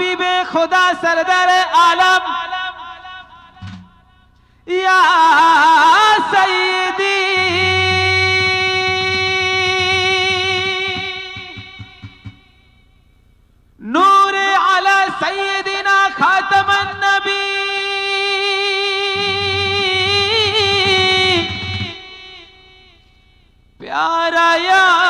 হাবিবে খোদা সরদার আলম। ইয়া সঈদি নূর আলা সঈদিনা খাতামান নবী। প্যারা ইয়া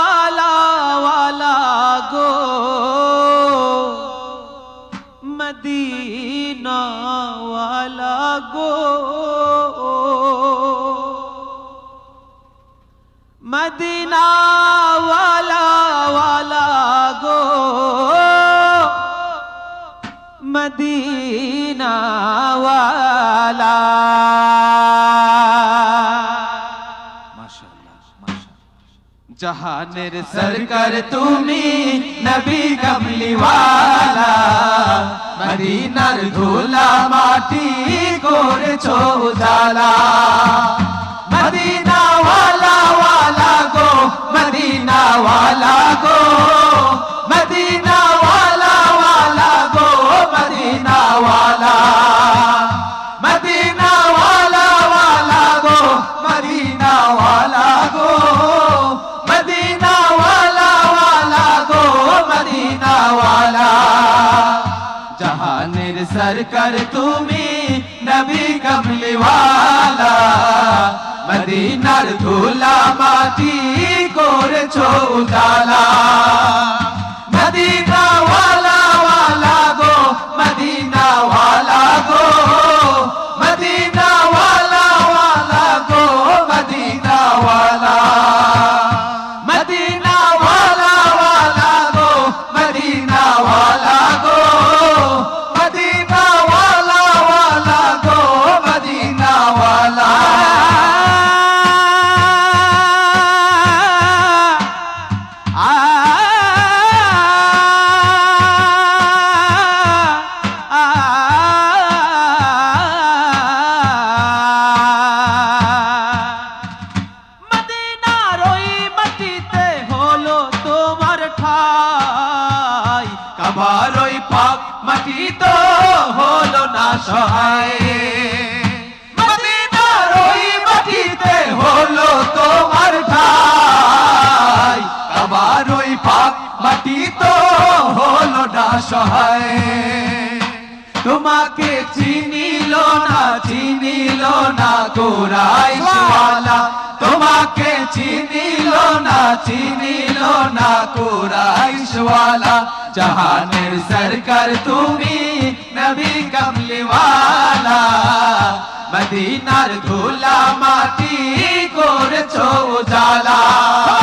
মদিনা ওয়ালা গো মদিনা ওয়ালা জাহানের সরকার তুমি নবী কমলিওয়ালা মদিনার ধুলা মাটি করেছ উজালা। ওয়ালা গো মদিনা ওয়ালা ওয়ালা মদিনার ধুলা মাটি করেছ উজালা মদিনা মদিনার ওই পাক মাটি তো হলো না সহায়। মদিনার ওই মাটিতে হলো তোমার হলো না সহায়। তোমাকে চিনিল না চিনিল না কোরাই ওয়ালা তোমাকে চিনিল না চিনিল না কোরাইশ ওয়ালা জাহানের সরকার তুমি, নবী কমলিওয়ালা। মদিনার ধুলা মাটি করেছ উজালা।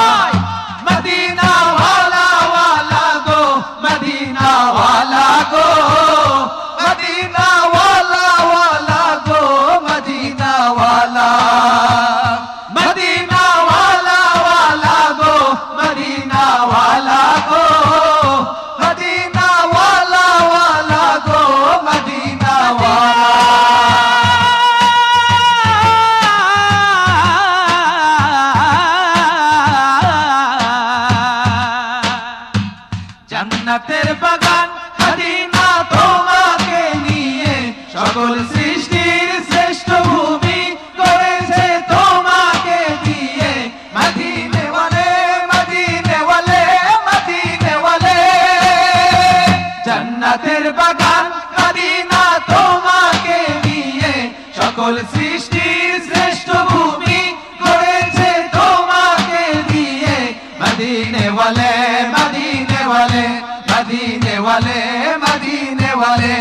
জান্নাতের বাগান মদিনা তোমাকে নিয়ে সকল সৃষ্টির শ্রেষ্ঠ ভূমি করেছে তোমাকে দিয়ে মদিনে ওয়ালে মদিনে ওয়ালে মদিনে বলে মদিনে ওয়ালে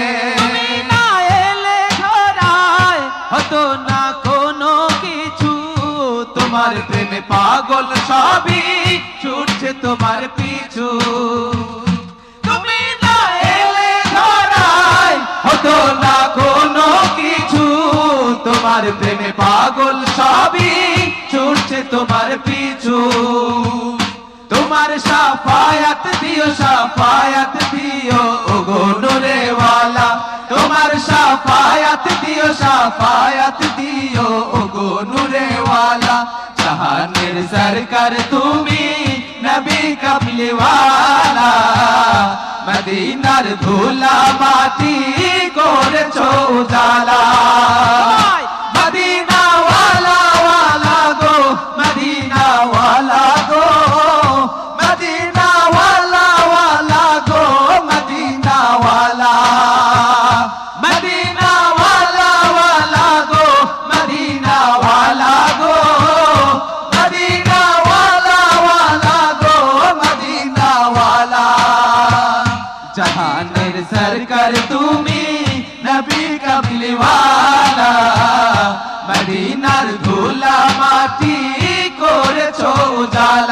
হতো না কোনো কিছু। তোমার প্রেমে পাগল সবই ছুটছে তোমার পিছু। না কোনো কিছু। তোমার প্রেমে পাগল সবই ছুটছে তোমার পিছু। তোমার সাফায়াত দিও সাফায়াত দিও, ওগো নুরে ওয়ালা তোমার সাফায়াত দিও সাফায়াত দিও, ওগো নুরে ওয়ালা জাহানের সরকার তুমি নবী কামলি ওয়ালা মদিনার ধুলা মাটি করেছ জালা মদিনা মদিনার ধুলা মাটি করেছ জালা